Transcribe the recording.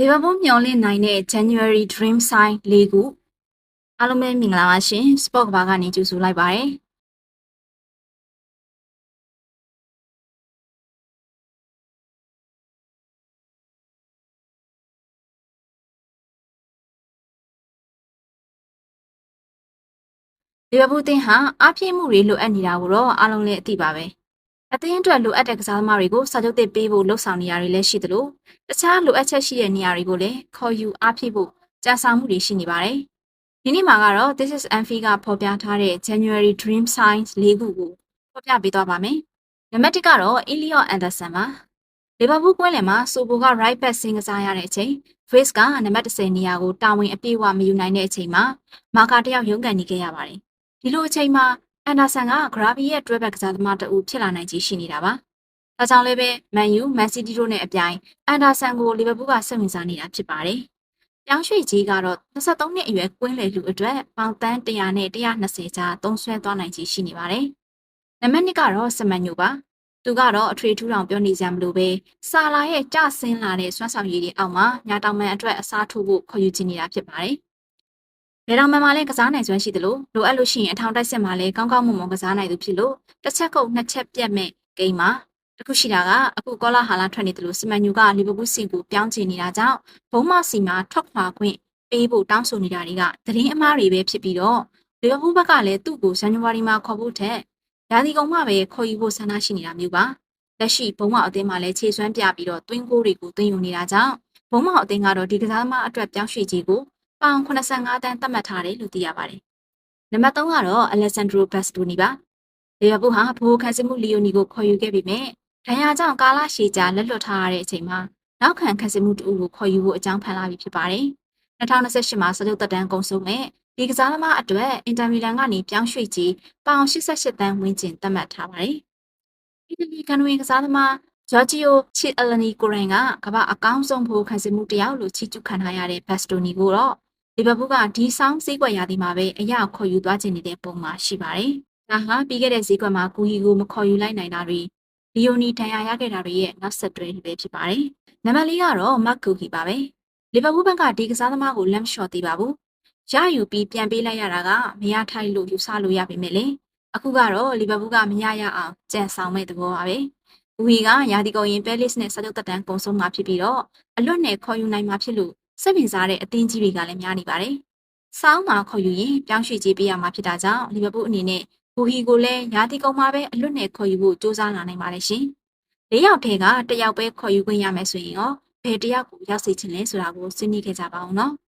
လီဗာပူးမျှော်လင့်နိုင်တဲ့ January Dream Sign ၄ခုအားလုံးပဲမင်္ဂလာပါရှင် Sport ကဘာကနေကြိုဆိုလိုက်ပါတယ်လီဗာပူးတင်းဟာအားပြည့်မှုတွေလိုအပ်နေတာကိုတော့အားလုံးလည်းအသိပါပဲ အသင်းအတွက်လိုအပ်တဲ့ကစားသမားတွေကိုစာချုပ်သစ်ပေးဖို့လှုံ့ဆော်နေရတွေလည်းရှိသလိုတခြားလိုအပ်ချက်ရှိတဲ့နေရာတွေကိုလည်းခေါ်ယူအားဖြည့်ဖို့ကြာဆောင်မှုတွေရှိနေပါတယ်။ဒီနေ့မှာကတော့ This is Anfi ကဖော်ပြထားတဲ့ January Dream Signs ၄ခုကိုဖော်ပြပေးသွားပါမယ်။နံပါတ်1ကတော့ Elliot Anderson ပါ။လီဗာပူးကွင်းလယ်မှာဆိုဘိုက right back ဆင်းကစားရတဲ့အချိန် Face ကနံပါတ်10နေရာကိုတာဝန်အပြည့်အဝမယူနိုင်တဲ့အချိန်မှာမာကာတယောက်ရုန်းကန်နေခဲ့ရပါတယ်။ဒီလိုအချိန်မှာ အန်ဒါဆန်ကဂရာဗီရဲ့တွဲဘက်ကစားသမားတအူဖြစ်လာနိုင်ခြေရှိနေတာပါ။ဒါကြောင့်လည်းပဲမန်ယူမန်စီးတီးတို့နဲ့အပြိုင်အန်ဒါဆန်ကိုလီဗာပူးကစိတ်ဝင်စားနေတာဖြစ်ပါတယ်။ပြောင်းရွှေ့ကြီးကတော့23နှစ်အရွယ်ကွင်းလေလူအတွက်ပေါင်တန်း100နဲ့120ကြားသုံးဆွဲသွားနိုင်ခြေရှိနေပါတယ်။နံပါတ်2ကတော့စမန်ညိုပါ။သူကတော့အထွေထူးတောင်ပြောနေကြမလို့ပဲစာလာရဲ့ကြဆင်းလာတဲ့စွမ်းဆောင်ရည်တွေအောက်မှာညာတောင်မန်အတွက်အစားထိုးဖို့ခေါ်ယူချင်နေတာဖြစ်ပါတယ်။ ဘယ်တော်မှမလည်းကစားနိုင်စွမ်းရှိသလိုလိုအပ်လို့ရှိရင်အထောင်တိုက်စစ်မှာလည်းကောင်းကောင်းမွန်မွန်ကစားနိုင်သူဖြစ်လို့တစ်ချက်ကုန်နှစ်ချက်ပြတ်မဲ့ဂိမ်းမှာတခုရှိတာကအခုကောလာဟာလာထွက်နေတယ်လို့စမန်ညူကလီဗာပူးစီကိုပြောင်းချင်နေတာကြောင့်ဘုံမစီမှာထွက်ခွာခွင့်ပေးဖို့တောင်းဆိုနေတာတွေကသတင်းအမှားတွေပဲဖြစ်ပြီးတော့လီဗာပူးဘက်ကလည်းသူ့ကိုဇန်နဝါရီမှာခေါ်ဖို့ထက်ရာသီကုန်မှပဲခေါ်ယူဖို့ဆန္ဒရှိနေတာမျိုးပါလက်ရှိဘုံမအသင်းမှာလည်းခြေစွမ်းပြပြီးတော့တွင်းကိုတွေကိုသွင်းယူနေတာကြောင့်ဘုံမအသင်းကတော့ဒီကစားသမားအတွက်ပြောင်းရွှေ့ခြင်းကို ပေါင်85တန်းသတ်မှတ်ထားတယ်လို့သိရပါတယ်။နံပါတ်3ကတော့ Alessandro Bastoni ပါ။လီဗာပူးဟာဘိုးခန်းစစ်မှုလီယိုနီကိုခေါ်ယူခဲ့ပြီးမြဲဒဏ်ရာကြောင့်ကာလရှည်ကြာလက်လွတ်ထားရတဲ့အချိန်မှာနောက်ခံခန်းစစ်မှုတူကိုခေါ်ယူဖို့အကြောင်းဖန်လာပြီဖြစ်ပါတယ်။2028မှာစတုတ်သက်တမ်းကုန်ဆုံးမဲ့ဒီကစားသမားအတွက်အင်တာမီလန်ကနေပြောင်းရွှေ့ကြီးပေါင်88တန်းဝန်းကျင်သတ်မှတ်ထားပါတယ်။အီတလီကန်ဝင်ကစားသမားဂျော်ဂျီယိုချီအလနီကိုရင်ကကမ္ဘာအကောင်းဆုံးဖို့ခံစစ်မှုတယောက်လို့ချီးကျူးခံထားရတဲ့ဘတ်စတိုနီကိုတော့ လီဗာပူးကဒီဆောင်ဈေးကွက်ရာသီမှာပဲအရခေါ်ယူသွားခြင်းနေတဲ့ပုံမှာရှိပါတယ်။ဒါဟာပြီးခဲ့တဲ့ဈေးကွက်မှာကူဟီကိုမခေါ်ယူလိုက်နိုင်တာတွေလီယိုနီဒဏ်ရာရခဲ့တာတွေရဲ့နောက်ဆက်တွဲတွေပဲဖြစ်ပါတယ်။နံပါတ်၄ကတော့မတ်ကူကီပါပဲ။လီဗာပူးဘက်ကဒီကစားသမားကိုလက်မလျှော့သေးပါဘူး။ရယူပြီးပြန်ပေးလိုက်ရတာကမရထိုက်လို့ယူဆလို့ရပေမဲ့လေအခုကတော့လီဗာပူးကမရရအောင်ကြံဆောင်မဲ့သဘောပါပဲ။ဦးဟီကရာဒီကုန်ရင်ပဲလစ်နဲ့စာချုပ်တက်တန်းပုံဆုံးမှာဖြစ်ပြီးတော့အလွတ်နဲ့ခေါ်ယူနိုင်မှာဖြစ်လို့ စိတ်ဝင်စားတဲ့အသင်းကြီးတွေကလည်းများနေပါတယ်။စောင်းမှာခေါ်ယူရင်ပြောင်းရွှေ့ကြေးပေးရမှာဖြစ်တာကြောင့်လီဗာပူးအနေနဲ့ဘူဟီကိုလည်းရာသီကုန်မှာပဲအလွတ်နဲ့ခေါ်ယူဖို့စ조사လာနိုင်ပါတယ်ရှင်။၄ယောက်ထဲကတစ်ယောက်ပဲခေါ်ယူခွင့်ရမယ်ဆိုရင်ရောဘယ်တစ်ယောက်ကိုရောက်စေချင်လဲဆိုတာကိုဆွေးနွေးခဲ့ကြပါအောင်နော်။